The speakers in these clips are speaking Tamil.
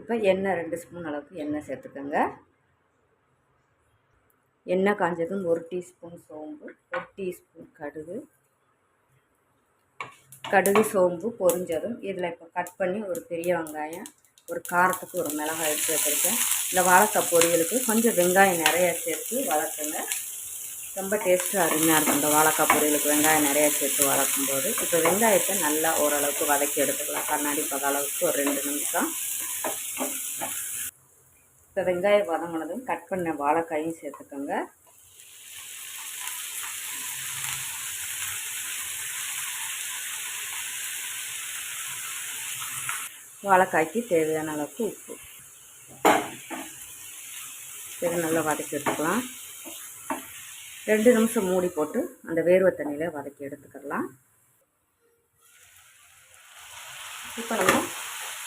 இப்போ எண்ணெய் ரெண்டு ஸ்பூன் அளவுக்கு எண்ணெய் சேர்த்துக்கோங்க. எண்ணெய் காஞ்சதும் ஒரு டீஸ்பூன் சோம்பு ஒரு டீஸ்பூன் கடுகு. கடுகு சோம்பு பொரிஞ்சதும் இதில் இப்போ கட் பண்ணி ஒரு பெரிய வெங்காயம் ஒரு காரத்துக்கு ஒரு மிளகாய் எடுத்து வச்சுருக்கேன். இந்த வாழைக்காய் பொரியலுக்கு கொஞ்சம் வெங்காயம் நிறையா சேர்த்து வளர்த்துங்க ரொம்ப டேஸ்ட்டு அருமையாக இருக்கும் இந்த வாழைக்காய் பொரியலுக்கு வெங்காயம் நிறையா சேர்த்து வளர்க்கும்போது. இப்போ வெங்காயத்தை நல்லா ஓரளவுக்கு வதக்கி எடுத்துக்கலாம். கண்ணாடி பத அளவுக்கு ஒரு ரெண்டு நிமிஷம். இப்போ வெங்காயம் வதங்கினதும் கட் பண்ண வாழைக்காயும் சேர்த்துக்கோங்க. வாழைக்காய்க்கு தேவையான அளவுக்கு உப்பு. இதை நல்லா வதக்கி எடுத்துக்கலாம். ரெண்டு நிமிஷம் மூடி போட்டு அந்த வேர்வை தண்ணியில் வதக்கி எடுத்துக்கலாம். இப்போ நம்ம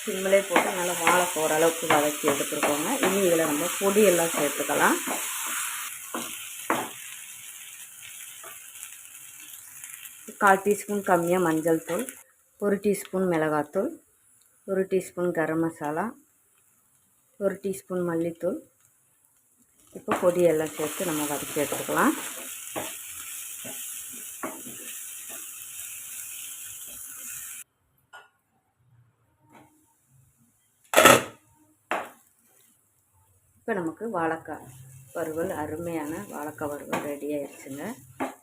சிம்மிலே போட்டு நல்லா வாழை போகிற அளவுக்கு வதக்கி எடுத்துருக்கோங்க. இனி இதில் நம்ம பொடியெல்லாம் சேர்த்துக்கலாம். கால் டீஸ்பூன் கம்மியாக மஞ்சள் தூள் ஒரு டீஸ்பூன் மிளகாத்தூள் ஒரு டீஸ்பூன் கரம் மசாலா ஒரு டீஸ்பூன் மல்லித்தூள். இப்போ பொடியெல்லாம் சேர்த்து நம்ம வதக்கி எடுத்துக்கலாம். இப்போ நமக்கு வாழைக்காய் வறுவல் அருமையான வாழைக்காய் வறுவல் ரெடி ஆயிடுச்சுங்க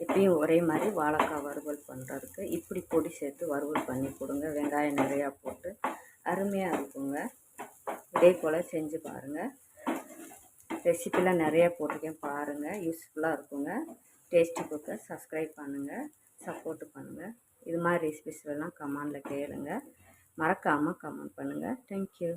இப்பயும் ஒரே மாதிரி வாழைக்காய் வறுவல் பண்ணுறதுக்கு இப்படி பொடி சேர்த்து வறுவல் பண்ணி கொடுங்க. வெங்காயம் நிறையா போட்டு அருமையாக இருக்குங்க. இதே போல் செஞ்சு பாருங்கள் ரெசிப்பிலாம் நிறையா போட்டிருக்கேன். பாருங்கள் யூஸ்ஃபுல்லாக இருக்குங்க. டேஸ்டி குக்கை சப்ஸ்கிரைப் பண்ணுங்கள் சப்போர்ட்டு பண்ணுங்கள் இது மாதிரி ரெசிபிஸ் எல்லாம் கமெண்டில் கேளுங்க. மறக்காமல் கமெண்ட் பண்ணுங்கள் தேங்க்யூ